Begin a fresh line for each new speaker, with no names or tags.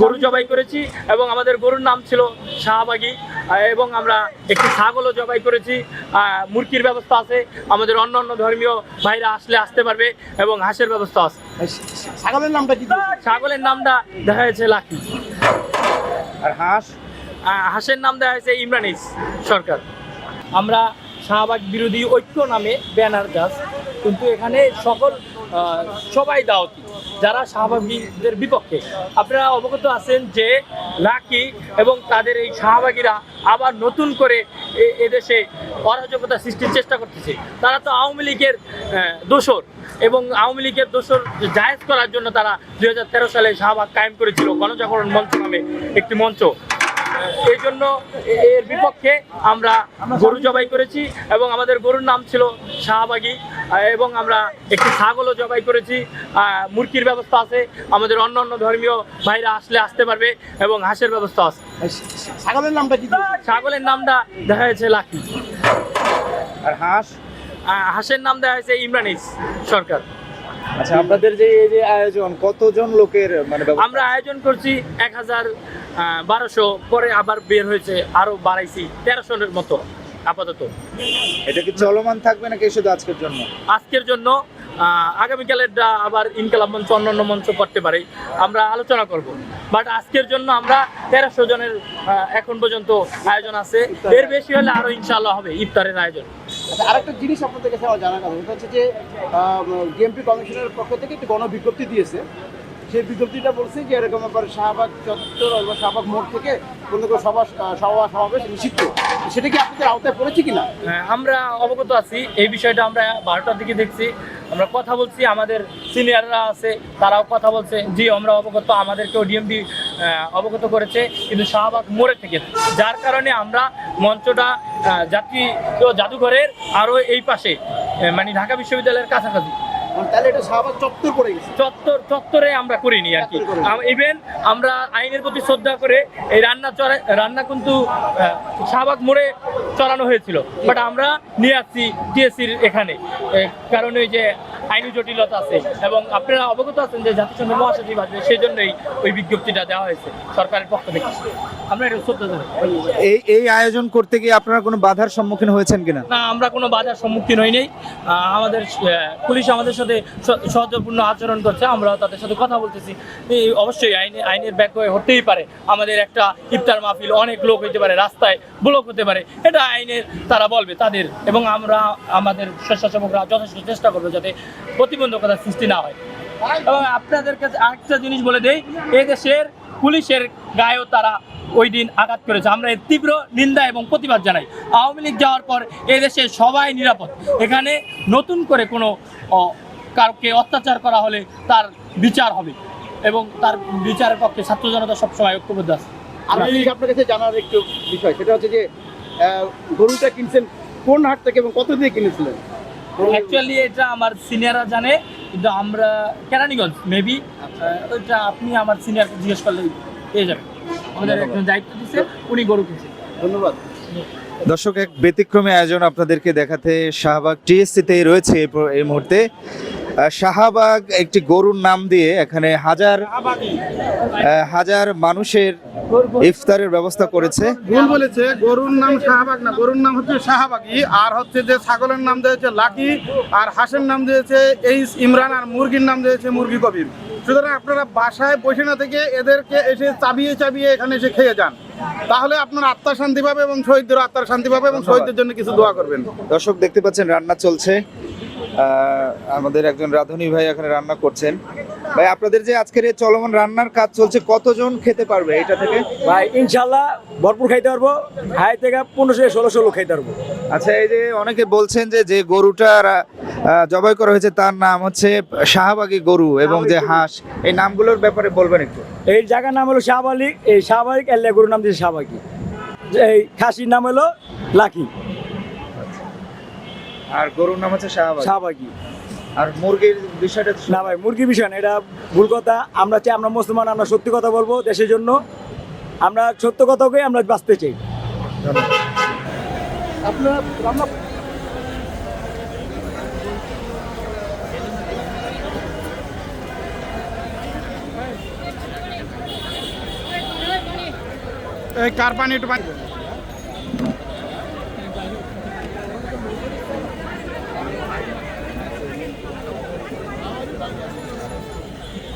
গরু জবাই করেছি এবং আমাদের গরুর নাম ছিল শাহবাগী এবং আমরা একটি ছাগলও জবাই করেছি। মুরগির ব্যবস্থা আছে আমাদের অন্য অন্য ধর্মীয় ভাইরা আসলে আসতে পারবে এবং হাঁসের ব্যবস্থা আছে।
ছাগলের নামটা কি
ছাগলের নামটা দেখা যাচ্ছে লাকি।
আর হাঁস?
হাঁসের নাম দেওয়া হয়েছে ইমরানিস সরকার। আমরা শাহবাগ বিরোধী ঐক্য নামে ব্যানার গাছ কিন্তু এখানে সকল সবাই দাওয়াতি। যারা শাহবাগীদের বিপক্ষে। আপনারা অবগত আছেন যে লাকি এবং তাদের এই শাহবাগীরা আবার নতুন করে এদেশে অরাজকতা সৃষ্টির চেষ্টা করতেছে। তারা তো আওয়ামী লীগের দোসর এবং আওয়ামী লীগের দোসর জায়েজ করার জন্য তারা দুই হাজার তেরো সালে শাহবাগ কায়েম করেছিল গণজাগরণ মঞ্চ নামে একটি মঞ্চ। এই জন্য এর বিপক্ষে আমরা গরু জবাই করেছি এবং আমাদের গরুর নাম ছিল শাহবাগী। এবং আমরা একটি ছাগলও জবাই করেছি। মুরগির ব্যবস্থা আছে। আমাদের অন্য অন্য ধর্মীয় ভাইরা আসলে আসতে পারবে এবং হাঁসের ব্যবস্থা আছে।
ছাগলের নামটা কি
ছাগলের নামটা দেখা যাচ্ছে লাকি।
আর হাঁস?
হাঁসের নাম দেওয়া হয়েছে ইমরানিস সরকার।
আচ্ছা আপনাদের যে এই যে আয়োজন কতজন লোকের মানে
আমরা আয়োজন করছি এক হাজার বারোশো পরে আবার বের হয়েছে আরও বাড়াইছি তেরোশোর মতো। আপাতত।
এটা কি চলমান থাকবে নাকি শুধু আজকের জন্য?
আজকের জন্য আহ, আগামীকালেরটা আবার ইনকালাম মঞ্চ অন্যান্য মঞ্চ করতে পারি আমরা আলোচনা করব। বাট আজকের জন্য আমরা তেরোশো জনের এখন পর্যন্ত আয়োজন আছে। এর বেশি হলে আরও ইনশাল্লাহ হবে ইফতারের আয়োজন।
আচ্ছা আরেকটা জিনিস আপনাদের কাছে কথা হচ্ছে যে ডিএমপি কমিশনের পক্ষ থেকে একটি গণবিজ্ঞপ্তি দিয়েছে। সেই বিজ্ঞপ্তিটা বলছে যে এরকম ব্যাপারে শাহবাগ চত্বর অথবা শাহবাগ মোড় থেকে কোনো কোনো সভা সভা সমাবেশ নিষিদ্ধ। সেটা কি আপনাদের আওতায় পড়েছে কিনা?
হ্যাঁ, আমরা অবগত আছি। এই বিষয়টা আমরা বারোটার দিকে দেখছি। আমরা কথা বলছি আমাদের সিনিয়ররা আছে তারাও কথা বলছে। জি আমরা অবগত আমাদেরকেও ডিএমডি অবগত করেছে। কিন্তু শাহবাগ মোড়ে থেকে যার কারণে আমরা মঞ্চটা জাতীয় জাদুঘরের আরও এই পাশে মানে ঢাকা বিশ্ববিদ্যালয়ের কাছাকাছি।
তাহলে এটা শাহবাগ চত্বর পড়ে গেছে।
চত্বর চত্বরে আমরা করিনি আর কি। ইভেন আমরা আইনের প্রতি শ্রদ্ধা করে এই রান্না চড়া রান্না কিন্তু শাহবাগ মোড়ে চড়ানো হয়েছিল। বাট আমরা নিয়ে আসছি টিএসসির এখানে। কারণ ওই যে আইনি জটিলতা আছে এবং আপনারা অবগত আছেন যে জাতিসংঘ মহাসচিব আসবে সেই জন্যই ওই বিজ্ঞপ্তিটা দেওয়া হয়েছে সরকারের পক্ষ থেকে। আমরা এটা শ্রদ্ধা
এই এই আয়োজন করতে গিয়ে আপনারা কোনো বাধার সম্মুখীন হয়েছেন কিনা?
না আমরা কোনো বাধার সম্মুখীন হই নাই। আমাদের পুলিশ আমাদের সাথে স- সহযোগপূর্ণ আচরণ করছে আমরা তাদের সাথে কথা বলতেছি। এই অবশ্যই আইনে আইনের ব্যাক হয়ে হতেই পারে। আমাদের একটা ইফতার মাহফিল অনেক লোক হইতে পারে রাস্তায় ব্লক হতে পারে। এটা আইনের তারা বলবে তাদের। এবং আমরা আমাদের স্বেচ্ছাসেবকরা যথেষ্ট চেষ্টা করব যাতে প্রতিবন্ধকতার সৃষ্টি না হয়। এবং আপনাদের কাছে আরেকটা জিনিস বলে দেই এই দেশের পুলিশের গায়েও তারা ওই দিন আঘাত করেছে। আমরা এর তীব্র নিন্দা এবং প্রতিবাদ জানাই। আওয়ামী লীগ যাওয়ার পর এই দেশে সবাই নিরাপদ। এখানে নতুন করে কোনো অ, কাউকে অত্যাচার করা হলে তার বিচার হবে এবং তার বিচারের পক্ষে ছাত্র জনতা সবসময় ঐক্যবদ্ধ আছে।
জিনিস আপনার কাছে জানার একটু বিষয় সেটা হচ্ছে যে গরুটা কিনছেন কোন হাট থেকে এবং কত দিয়ে কিনেছিলেন?
অ্যাকচুয়ালি এটা আমার সিনিয়ররা জানে কিন্তু আমরা কেরানীগঞ্জ মেবি ওইটা আপনি আমার সিনিয়রকে জিজ্ঞেস করলে পেয়ে যাবেন। আমাদের একজন দায়িত্ব দিচ্ছে উনি গরু কিনছে।
ধন্যবাদ।
দর্শক এক ব্যতিক্রমী আয়োজন আপনাদেরকে দেখাতে শাহবাগ টিএসসিতে রয়েছে এই মুহূর্তে। শাহবাগ একটি গরুর নাম দিয়ে এখানে হাজার হাজার মানুষের ইফতারের ব্যবস্থা করেছে।
ভুল বলেছে গরুর নাম শাহবাগ না গরুর নাম হচ্ছে শাহবাগি আর হচ্ছে যে ছাগলের নাম দিয়েছে লাকি আর হাঁসের নাম দিয়েছে এইস ইমরান আর মুরগির নাম দিয়েছে মুরগি কবির। সুতরাং আপনারা বাসায় বসে না থেকে এদেরকে এসে চাবিয়ে চাবিয়ে এখানে এসে খেয়ে যান। তাহলে আপনার আত্মা শান্তি পাবে এবং শহীদদের আত্মার শান্তি পাবে এবং শহীদদের জন্য কিছু দোয়া করবেন।
দর্শক দেখতে পাচ্ছেন রান্না চলছে। আমাদের একজন রাধুনী ভাই এখানে রান্না করছেন। ভাই আপনাদের যে আজকের এই চলমান রান্নার কাজ চলছে কতজন খেতে পারবে এটা থেকে?
ভাই ইনশাল্লাহ ভরপুর খাইতে পারব। হাই থেকে পনেরোশো ষোলোশো লোক খাইতে পারব।
আচ্ছা এই যে অনেকে বলছেন যে যে গরুটা জবাই করা হয়েছে তার নাম হচ্ছে শাহবাগী গরু এবং যে হাঁস এই নামগুলোর ব্যাপারে বলবেন একটু।
এই জায়গার নাম হলো শাহবালিক এই শাহবালিক এল্লা গরুর নাম দিয়েছে শাহবাগি। এই খাসির নাম হলো লাকি।
আর গরুর নাম হচ্ছে শাহবাগী।
শাহবাগি।
আর মুরগির বিষয়টা
না ভাই মুরগি বিষয় না এটা ভুল কথা। আমরা চাই আমরা মুসলমান আমরা সত্যি কথা বলব দেশের জন্য। আমরা সত্য কথাকে আমরা বাঁচতে চাই।
আপনারা
এই কার পানি একটু পানি